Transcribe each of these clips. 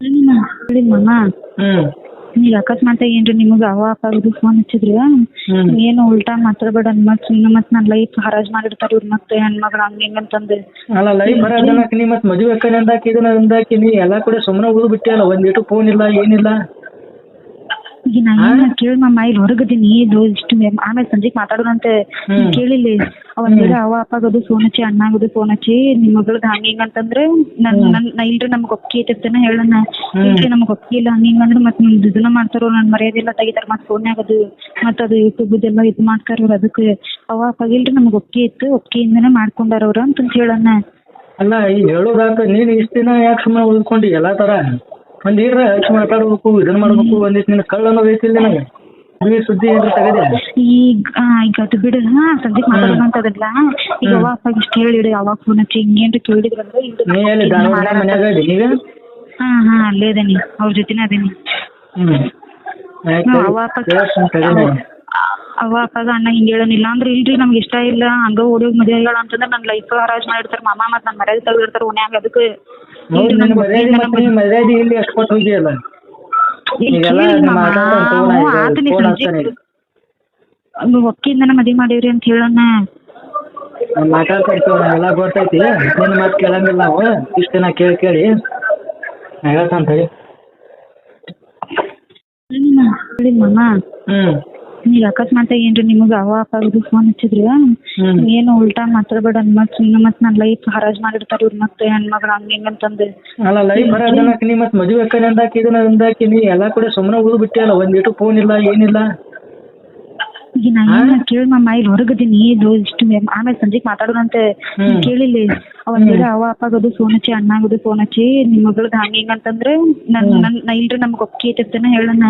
ಹ್ಮ್. ನಿಮಗ್ ಅಕಸ್ಮಾತ್ ಏನ್ರಿ ನಿಮಗೆ ಅವ ಅಪ್ಪ ಫೋನ್ ಹಚ್ಚಿದ್ರಿ? ಏನೋ ಉಲ್ಟಾ ಮಾತಾಡ್ಬೇಡ ಮತ್ ಸುಮ್ನೆ ಮತ್ ನನ್ ಲೈಫ್ ಹರಾಜ್ ಮಾಡಿರ್ತಾರ ಇವ್ರ ಮತ್ತೆ ಹೆಣ್ಮಗಳ ಹಂಗ ಹಿಂಗ ಅಂತಂದು. ಅಲ್ಲ ಲೈಫ್ ಬರೋದನ್ನಕ್ ನೀ ಮತ್ ಮದುವೆ ಕಡೆ ಅಂದಾಕಿ ಇದನ್ನ ಅಂದಾಕಿ ನೀ ಎಲ್ಲಾ ಕಡೆ ಸುಮ್ಮನೆ ಉಳಿದು ಬಿಟ್ಟಿಯಲ್ಲ ಒಂದ್ ಇಟ್ಟು ಫೋನ್ ಇಲ್ಲ ಏನಿಲ್ಲ. ಈಗ ನಾ ಏನ ಕೇಳಿ ಮಮ್ಮ ಇಲ್ಲಿ ಹೊರಗದೀನಿ ಇದು ಇಷ್ಟು ಮೇ- ಆಮೇಲೆ ಸಂಜೆಗ್ ಮಾತಾಡೋಣಂತೆ. ಹ್ಮ್. ಕೇಳಿಲ್ಲಿ. ಅವನ್ ಬೇರೆ ಅವ ಅಪ್ಪಗದು ಫೋನ್ ಹಚ್ಚಿ ಅಣ್ಣಾಗದು ಫೋನ್ ಹಚ್ಚಿ ನಿಮ್ ಮಗಳದ್ ಹಂಗ ಹಿಂಗ ಅಂತಂದ್ರೆ ನನ್ ನನ್ ನಾ ಇಲ್ರಿ ನಮ್ಗ್ ಒಪ್ಪಿಗೆ ಐತಿರ್ತೇನೆ ಹೇಳಣ್ಣ ಇಲ್ರಿ ನಮ್ಗ್ ಒಪ್ಪಿಗೆ ಇಲ್ಲ ಹಂಗ ಹಿಂಗ ಅಂದ್ರೆ ಮತ್ ನಿಮ್ದು ಇದನ್ನ ಮಾಡ್ತಾರೋ ನನ್ ಮರ್ಯಾದೆಲ್ಲ ತೆಗಿತಾರ ಮತ್ ಫೋನ್ಯಾಗ ಅದು ಮತ್ ಅದು ಯೂಟ್ಯೂಬ್ ಎಲ್ಲ ಇದು ಮಾಡ್ತಾರ ಅವ್ರು ಅದಕ್ಕೆ. ಅವ ಅಪ್ಪಾಗ ಇಲ್ರಿ ನಮ್ಗ್ ಒಪ್ಪಿಗೆ ಇತ್ತು ಒಪ್ಪಿಗೆಯಿಂದನೇ ಮಾಡ್ಕೊಂಡಾರ ಅವ್ರ ಅಂತ ಹೇಳಣ್ಣ ಅಲ್ಲ ಈ ಹೇಳೋದಾತ ನೀನ್ ಇಷ್ಟ ದಿನ ಯಾಕೆ ಸುಮ್ಮನೆ ಉಳ್ಕೊಂಡಿ ಎಲ್ಲಾ ತರ? ಒಂದ್ ಏನ್ರ ಹೆಚ್ಚು ಮಾತಾಡ್ಬೇಕು ಇದನ್ನ ಮಾಡ್ಬೇಕು ಒಂದಿಷ್ಟು ನಿನ್ ಕಳ್ಳ ಅನ್ನೋದು ಐತಿಲ್ಲ ನನಗೆ ಸುದ್ದಿ ಏನ್ರ ತಗದೆ? ಈಗ ಆ, ಈಗ ಅದು ಬಿಡು ಹಾ ಸಂಜೆಗ್ ಮಾತಾಡೋಣ ಅಂತದಲ್ಲ ಈಗ ಇಷ್ಟ ಹೇಳಿಡು ಯಾವಾಗ ಫೋನ್ ಹಚ್ಚಿ ಹಿಂಗೇನ್ರ ಕೇಳಿದ್ರಂದ್ರೆ ಇಲ್ರಿ ನೀ ನಮ್ಗ್ ಎಲ್ಲಿ ಒಪ್ಪಿಗೆ ಧಾರವಾಡ ಮನ್ಯಾಗ ಇದ್ದಿ ನೀವೇ? ಹಾ ಹಾ ಅಲ್ಲೇ ಅದೇನಿ ಅವ್ರ ಜೊತೆನೇ ಅದೇನಿ ಹ್ಮ್. ಆಯ್ತು ಹ್ಮ್, ಅವ ಅಪ್ಪ ಅಪ್ಪಾಗ ಅಣ್ಣ ಹಿಂಗ್ ಹೇಳೋನಿಲ್ಲ ಅಂದ್ರೆ ಇಲ್ರಿ ನಮ್ಗೆ ಇಷ್ಟ ಇಲ್ಲ. ಹಂಗ ಓಡೋಗ್ ಮದ್ವೆ ಹೇಳ ಅಂತಂದ್ರೆ ನನ್ನ ಲೈಫ್ ಹರಾಜ್ ಮಾಡಿರ್ತಾರ ಮಾಮ ಮತ್ ನನ್ ಮರ್ಯಾದೆ ತೆಗ್ದಿರ್ತಾರ ಓನ್ಯಾಗ ಅದಕ್ಕೆ ಹೌದು ನಿನ್ನ ಮರ್ಯಾದೆ ಮತ್ತೆ ನೀನ್ ಮರ್ಯಾದೆ ಇಲ್ಲಿ ಎಷ್ಟು ಕೊಟ್ಟು ಹೋಗಿಯಲ್ಲ ಈಗೆಲ್ಲ ಹೇಳೋಣ ಒಕ್ಕಿಂದನ ಮದ್ವೆ ಮಾಡೀವ್ರಿ ಅಂತ ಹೇಳಣ್ಣ ನಾನ್ ಮಾತಾಡ್ತಾ ಎಲ್ಲ ಗೊತ್ತೈತಿ ನಿನ್ನ ಮಾತು ಕೇಳಂಗಿಲ್ಲ ನಾವು. ಇಷ್ಟ ದಿನ ಕೇಳಿ ಕೇಳಿ. ಹೇಳ್ತಾನೆ ತಡಿ. ಹ್ಮ್. ಹೇಳಿ ಅಕಸ್ಮಾತ್ ಏನ್ರಿ ನಿಮಗೆ ಅವ ಅಪ್ಪಾಗದು ಫೋನ್ ಹಚ್ಚಿದ್ರಿ. ಏನು ಉಲ್ಟಾ ಮಾತಾಡ್ಬೇಡ ಮತ್ ಸುಮ್ನೆ ಮತ್ ನನ್ ಲೈಫ್ ಹರಾಜ್ ಮಾಡಿರ್ತಾರ ಇವ್ರ ಮತ್ತೆ ಹೆಣ್ಮಗಳ ಹಂಗ ಹಿಂಗ ಅಂತಂದು. ಅಲ್ಲ ಲೈಫ್ ಬರೋದನ್ನಕ್ ನೀ ಮತ್ ಮದುವೆ ಕಡೆ ಅಂದಾಕಿ ಇದನ್ನ ಅಂದಾಕಿ ನೀ ಎಲ್ಲಾ ಕಡೆ ಸುಮ್ಮನೆ ಉಳಿದು ಬಿಟ್ಟಿಯಲ್ಲ ಒಂದ್ ಇಟ್ಟು ಫೋನ್ ಇಲ್ಲ ಏನಿಲ್ಲ. ಈಗ ನಾ ಏನ್ ಕೇಳಿ ಮಮ್ಮ ಇಲ್ಲಿ ಹೊರಗದೀನಿ ಇದು ಇಷ್ಟು ಮೇ- ಆಮೇಲೆ ಸಂಜೆಗ್ ಮಾತಾಡೋಣಂತೆ ಹ್ಮ್. ಕೇಳಿಲ್ಲಿ. ಬೇರೆ ಅವ ಅಪ್ಪಾಗದು ಫೋನ್ ಹಚ್ಚಿ ಅಣ್ಣಾಗದು ಫೋನ್ ಹಚ್ಚಿ ನಿಮ್ ಮಗಳದ್ ಹಂಗ ಹಿಂಗ ಅಂತಂದ್ರೆ ನನ್ ನನ್ ನಾ ಇಲ್ರಿ ನಮ್ಗ್ ಒಪ್ಪಿಗೆ ಐತಿರ್ತೇನೆ ಹೇಳಣ್ಣ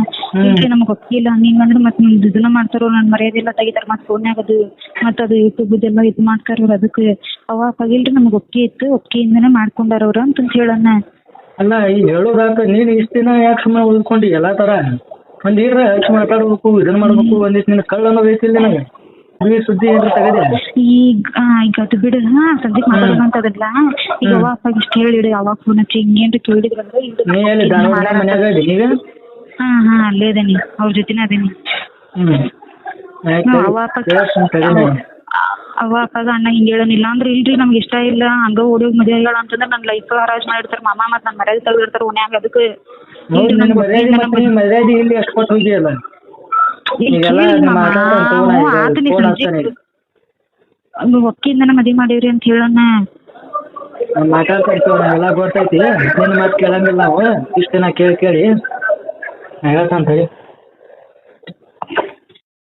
ಇಲ್ರಿ ನಮ್ಗ್ ಒಪ್ಪಿಗೆ ಇಲ್ಲ ಹಂಗ ಹಿಂಗ ಅಂದ್ರೆ ಮತ್ ನಿಮ್ದು ಇದನ್ನ ಮಾಡ್ತಾರೋ ನನ್ ಮರ್ಯಾದೆಲ್ಲ ತೆಗಿತಾರ ಮತ್ ಫೋನ್ಯಾಗ ಅದು ಮತ್ ಅದು ಯೂಟ್ಯೂಬ್ ಎಲ್ಲ ಇದು ಮಾಡ್ತಾರ ಅವ್ರು ಅದಕ್ಕೆ. ಅವ ಅಪ್ಪಾಗ ಇಲ್ರಿ ನಮ್ಗ್ ಒಪ್ಪಿಗೆ ಇತ್ತು ಒಪ್ಪಿಗೆಯಿಂದನೇ ಮಾಡ್ಕೊಂಡಾರ ಅವ್ರು ಅಂತ ಹೇಳಣ್ಣ ಅಲ್ಲ ಈ ಹೇಳೋದಾಕ ನೀನ್ ಇಷ್ಟ ದಿನ ಯಾಕೆ ಸುಮ್ಮನೆ ಉಳ್ಕೊಂಡಿ ಎಲ್ಲಾ ತರ. ಒಂದ್ ಏನ್ರ ಹೆಚ್ಚು ಮಾತಾಡ್ಬೇಕು ಇದನ್ನ ಮಾಡ್ಬೇಕು ಒಂದಿಷ್ಟು ನಿನ್ ಕಳ್ಳ ಅನ್ನೋದು ಐತಿಲ್ಲ ನನಗೆ ಸುದ್ದಿ ಏನ್ರ ತಗದಿ? ಈಗ ಆ, ಈಗ ಅದು ಬಿಡು ಹಾ ಸಂಜೆಗ್ ಮಾತಾಡೋಣ ಅಂತದಲ್ಲ ಈಗ ಯಾವಾಗ ಅಪ್ಪಾಗ ಇಷ್ಟ ಹೇಳಿಡು ಯಾವಾಗ ಫೋನ್ ಹಚ್ಚಿ ಹಿಂಗೇನ್ರ ಕೇಳಿದ್ರಂದ್ರೆ ನೀ ಎಲ್ಲಿ ಧಾರವಾಡ ಮನ್ಯಾಗ ನೀವೇ? ಹಾ ಹಾ ಅಲ್ಲೇ ಅದೇನಿ ಅವ್ರ ಜೊತೆನೇ ಅದೇನಿ ಹ್ಮ್. ಆಯ್ತು. ಅವ ಅಪ್ಪಾಗ ಅಣ್ಣ ಹಿಂಗ್ ಹೇಳೋನಿಲ್ಲ ಅಂದ್ರೆ ಇಲ್ರಿ ನಮ್ಗೆ ಇಷ್ಟ ಇಲ್ಲ. ಹಂಗ ಓಡಿ ಹೋಗಿ ಮದುವೆ ಹೇಳ ಅಂತಂದ್ರೆ ನನ್ನ ಲೈಫ್ ಹರಾಜ್ ಮಾಡಿರ್ತಾರ ಮಾಮ ಮತ್ ಮತ್ತ ಮರ್ಯಾದೆ ತೆಗ್ದಿರ್ತಾರ ಓನ್ಯಾಗ ಅದಕ್ಕೆ ಹೌದು ನಿನ್ನ ಮರ್ಯಾದೆ ಮತ್ತೆ ನೀನ್ ಮರ್ಯಾದೆ ಇಲ್ಲಿ ಎಷ್ಟು ಕೊಟ್ಟು ಹೋಗಿಯಲ್ಲ? ಈಗೆಲ್ಲ ನಮ್ಮ ಅಂತ ತಗೊಂಡ್ ಫೋನ್ ಹಚ್ತಾನೆ ಈಗ. ಒಕ್ಕಿಂದನ ಮದ್ವೆ ಮಾಡೀವ್ರಿ ಅಂತ ಹೇಳಣ್ಣ ನಾನ್ ಮಾತಾಡ್ತಾ ಎಲ್ಲ ಗೊತ್ತೈತಿ. ನಿನ್ನ ಮಾತು ಕೇಳಂಗಿಲ್ಲ ನಾವು ಇಷ್ಟ ದಿನ ಕೇಳಿ ಕೇಳಿ. ಹೇಳ್ತಾನೆ ತಡಿ.